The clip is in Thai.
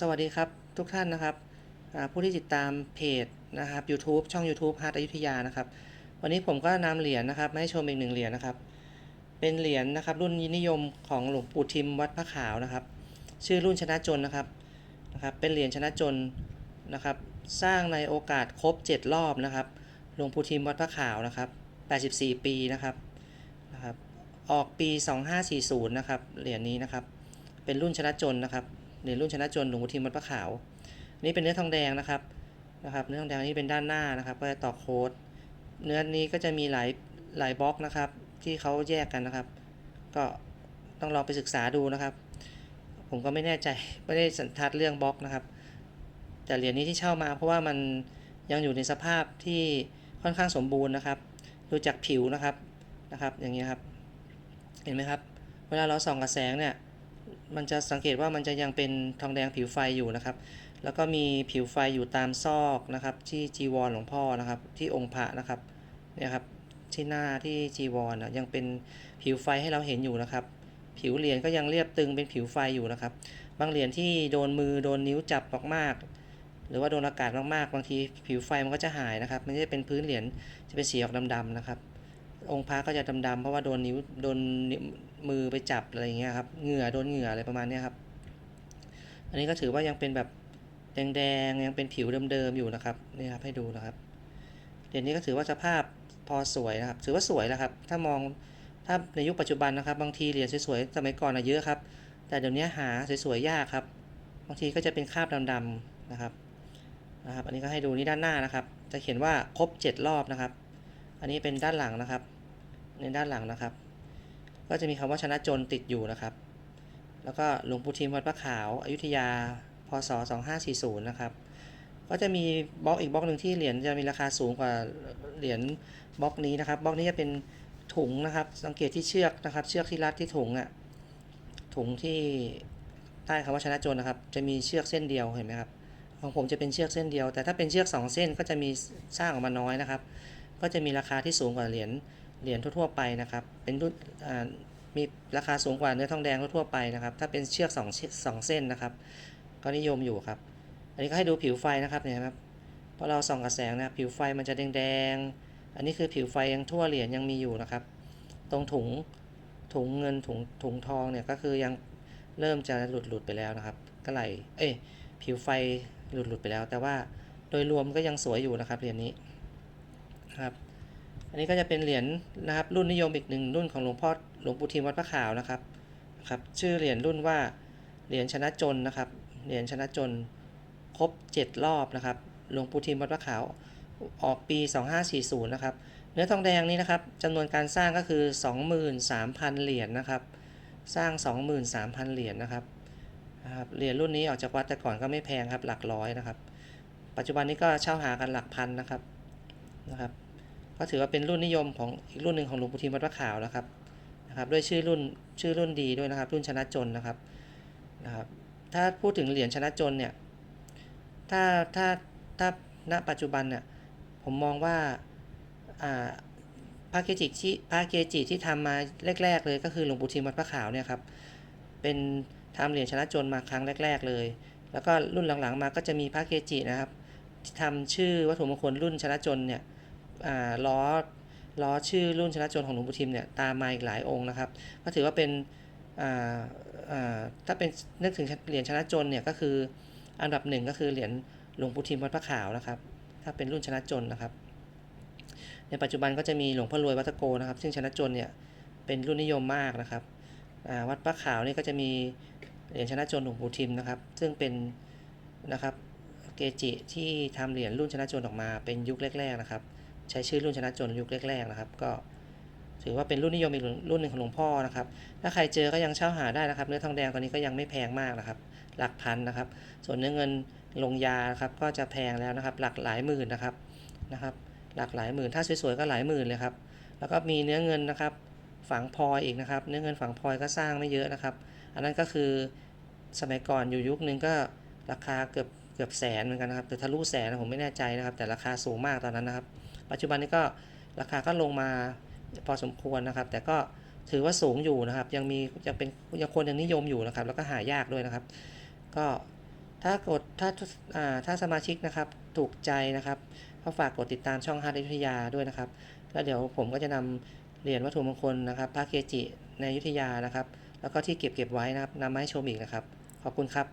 สวัสดีครับทุกท่านนะครับผู้ที่ติดตามเพจนะครับ YouTube ช่อง YouTube ฮาร์ดอยุธยานะครับ วันนี้ผมก็นำเหรียญนะครับมาให้ชมอีกหนึ่งเหรียญนะครับ เป็นเหรียญนะครับ รุ่นนิยมของหลวงปู่ทิมวัดพระขาวนะครับ ชื่อรุ่นชนะจนนะครับนะครับ เป็นเหรียญชนะจนนะครับ สร้างในโอกาสครบ 7 รอบนะครับ หลวงปู่ทิมวัดพระขาวนะครับ 84 ปีนะครับนะครับ ออกปี 2540 นะครับ เหรียญนี้นะครับ เป็นรุ่นชนะจนนะครับ เหรียญรุ่นชนะจนหลวงปู่ทิมวัดพระขาวนี่เป็นเนื้อทองแดงนะครับนะครับ เนื้อทองแดงนี่เป็นด้านหน้านะครับ ก็จะต่อโค้ด เนื้อนี้ก็จะมีหลายหลายบล็อกนะครับ ที่เขาแยกกันนะครับ ก็ต้องลองไปศึกษาดูนะครับ ผมก็ไม่แน่ใจไม่ได้สันทัดเรื่องบล็อกนะครับ แต่เหรียญนี้ที่เช่ามา เพราะว่ามันยังอยู่ในสภาพที่ค่อนข้างสมบูรณ์นะครับ ดูจากผิวนะครับนะครับ อย่างนี้ครับ เห็นไหมครับ เวลาเราส่องกระแสงเนี่ย มันจะสังเกตว่ามันจะยังเป็นทองแดงผิวไฟอยู่นะครับ แล้วก็มีผิวไฟอยู่ตามซอกนะครับ ที่จีวรหลวงพ่อนะครับ ที่องค์พระนะครับเนี่ยครับที่หน้าที่จีวรนะยังเป็นผิวไฟให้เราเห็นอยู่นะครับ ผิวเหรียญก็ยังเรียบตึงเป็นผิวไฟอยู่นะครับ บางเหรียญที่โดนมือโดนนิ้วจับมากๆหรือว่าโดนอากาศมากๆ บางทีผิวไฟมันก็จะหายนะครับ มันจะเป็นพื้นเหรียญจะเป็นสีออกดำๆนะครับ องค์พระก็จะดำๆเพราะว่าโดนนิ้วโดนนิ้วมือไปจับอะไรอย่างเงี้ยครับเหงื่อโดนเหงื่ออะไรประมาณเนี้ยครับ อันนี้ก็ถือว่ายังเป็นแบบแดงๆยังเป็นผิวเดิมๆอยู่นะครับนี่ครับให้ดูนะครับเหรียญนี้ก็ถือว่าสภาพพอสวยนะครับ ถือว่าสวยแล้วครับ ถ้ามองถ้าในยุคปัจจุบันนะครับ บางทีเหรียญสวยๆสมัยก่อนอะเยอะครับ แต่เดี๋ยวนี้หาสวยๆยากครับ บางทีก็จะเป็นคราบดำๆนะครับนะครับ อันนี้ก็ให้ดูนี่ด้านหน้านะครับ จะเขียนว่าครบ 7 รอบนะครับ อันนี้เป็นด้านหลังนะครับ ในด้านหลังนะครับ ก็จะมีคำว่าชนะจนติดอยู่นะครับ แล้วก็หลวงปู่ทิมวัดพระขาวอายุธยาพศ 2540 นะครับ ก็จะมีบล็อกอีกบล็อกหนึ่งที่เหรียญจะมีราคาสูงกว่าเหรียญบล็อกนี้นะครับบล็อกนี้จะเป็นถุงนะครับ สังเกตที่เชือกนะครับ เชือกที่รัดที่ถุงอะ่ะถุงที่ใต้คำว่าชนะจนนะครับ จะมีเชือกเส้นเดียวเห็นไหมครับของผมจะเป็นเชือกเส้นเดียว แต่ถ้าเป็นเชือก 2 เส้นก็จะมีสร้างออกมาน้อยนะครับ ก็จะมีราคาที่สูงกว่าเหรียญ เหรียญทั่วๆไปนะครับ เป็นรุ่นมีราคาสูงกว่าเนื้อทองแดงทั่วๆไปนะครับ ถ้าเป็นเชือก2อกสองเส้นนะครับ ก็นิยมอยู่ครับ อันนี้ก็ให้ดูผิวไฟนะครับเนี่ยครับพอเราส่องกระแสงนะผิวไฟมันจะแดงๆ อันนี้คือผิวไฟยังทั่วเหรียญยังมีอยู่นะครับ ตรงถุงถุงเงินถุงถุงทองเนี่ยก็คือยังเริ่มจะหลุดหลุดไปแล้วนะครับ ก็ไหลเอ้ยผิวไฟหลุดหลุดไปแล้ว แต่ว่าโดยรวมก็ยังสวยอยู่นะครับเหรียญนี้ครับ อันนี้ก็จะเป็นเหรียญนะครับรุ่นนิยมอีกหนึ่งรุ่นของหลวงพ่อหลวงปู่ทิมวัดพระขาวนะครับนะครับชื่อเหรียญรุ่นว่าเหรียญชนะจนนะครับเหรียญชนะจนครบ 7 รอบนะครับหลวงปู่ทิมวัดพระขาวออกปี 2540นะครับเนื้อทองแดงนี้นะครับจำนวนการสร้างก็คือ 23,000 เหรียญนะครับ สร้าง 23,000 เหรียญนะครับนะครับเหรียญรุ่นนี้ออกจากวัดแต่ก่อนก็ไม่แพงครับหลักร้อยนะครับ ปัจจุบันนี้ก็เช่าหากันหลักพันนะครับนะครับ ก็ถือว่าเป็นรุ่นนิยมของอีกรุ่นหนึ่งของหลวงปู่ทิมวัดพระขาวนะครับนะครับ ด้วยชื่อรุ่นชื่อรุ่นดีด้วยนะครับ รุ่นชนะจนนะครับนะครับ ถ้าพูดถึงเหรียญชนะจนเนี่ยถ้าถ้าถ้าณปัจจุบันเนี่ยผมมองว่าอ่าพระเกจิที่พระเกจิที่ทำมาแรก ๆ เลยก็คือหลวงปู่ทิมวัดพระขาวเนี่ยครับเป็นทำเหรียญชนะจนมาครั้งแรก ๆ เลย แล้วก็รุ่นหลังๆ มาก็จะมีพระเกจินะครับที่ทำชื่อวัตถุมงคลรุ่นชนะจนเนี่ย ล้อล้อชื่อรุ่นชนะจนของหลวงปู่ทิมเนี่ยตามมาอีกหลายองค์นะครับ ก็ถือว่าเป็นถ้าเป็นนึกถึงเหรียญชนะจนเนี่ยก็คืออันดับหนึ่งก็คือเหรียญหลวงปู่ทิมวัดพระขาวนะครับ ถ้าเป็นรุ่นชนะจนนะครับ ในปัจจุบันก็จะมีหลวงพ่อรวยวัดตะโกนะครับ ซึ่งชนะจนเนี่ยเป็นรุ่นนิยมมากนะครับวัดพระขาวนี่ก็จะมีเหรียญชนะจนหลวงปู่ทิมนะครับ ซึ่งเป็นนะครับเกจิที่ทำเหรียญรุ่นชนะจนออกมาเป็นยุคแรก ๆนะครับ ใช้ชื่อรุ่นชนะจนยุคแรกๆนะครับ ก็ถือว่าเป็นรุ่นนิยมอีกรุ่นหนึ่งของหลวงพ่อนะครับ ถ้าใครเจอก็ยังเช่าหาได้นะครับ เนื้อทองแดงตอนนี้ก็ยังไม่แพงมากนะครับ หลักพันนะครับ ส่วนเนื้อเงินลงยาครับก็จะแพงแล้วนะครับ หลักหลายหมื่นนะครับนะครับ หลักหลายหมื่น ถ้าสวยๆก็หลายหมื่นเลยครับ แล้วก็มีเนื้อเงินนะครับ ฝังพลอยอีกนะครับ เนื้อเงินฝังพลอยก็สร้างไม่เยอะนะครับ อันนั้นก็คือสมัยก่อนอยู่ยุคนึงก็ราคาเกือบเกือบแสนเหมือนกันนะครับแต่ทะลุแสนผมไม่แน่ใจนะครับ แต่ราคาสูงมากตอนนั้นนะครับ ปัจจุบันนี้ก็ราคาก็ลงมาพอสมควรนะครับ แต่ก็ถือว่าสูงอยู่นะครับ ยังมียังเป็นยังคนยังนิยมอยู่นะครับ แล้วก็หายากด้วยนะครับ ก็ถ้ากดถ้าอ่าถ้าสมาชิกนะครับถูกใจนะครับก็ฝากกดติดตามช่องฮาร์ดยุทธยาด้วยนะครับแล้วเดี๋ยวผมก็จะนำเหรียญวัตถุมงคลนะครับพระเกจิในยุทธยานะครับ แล้วก็ที่เก็บเก็บไว้นะครับนำมาให้ชมอีกนะครับ ขอบคุณครับ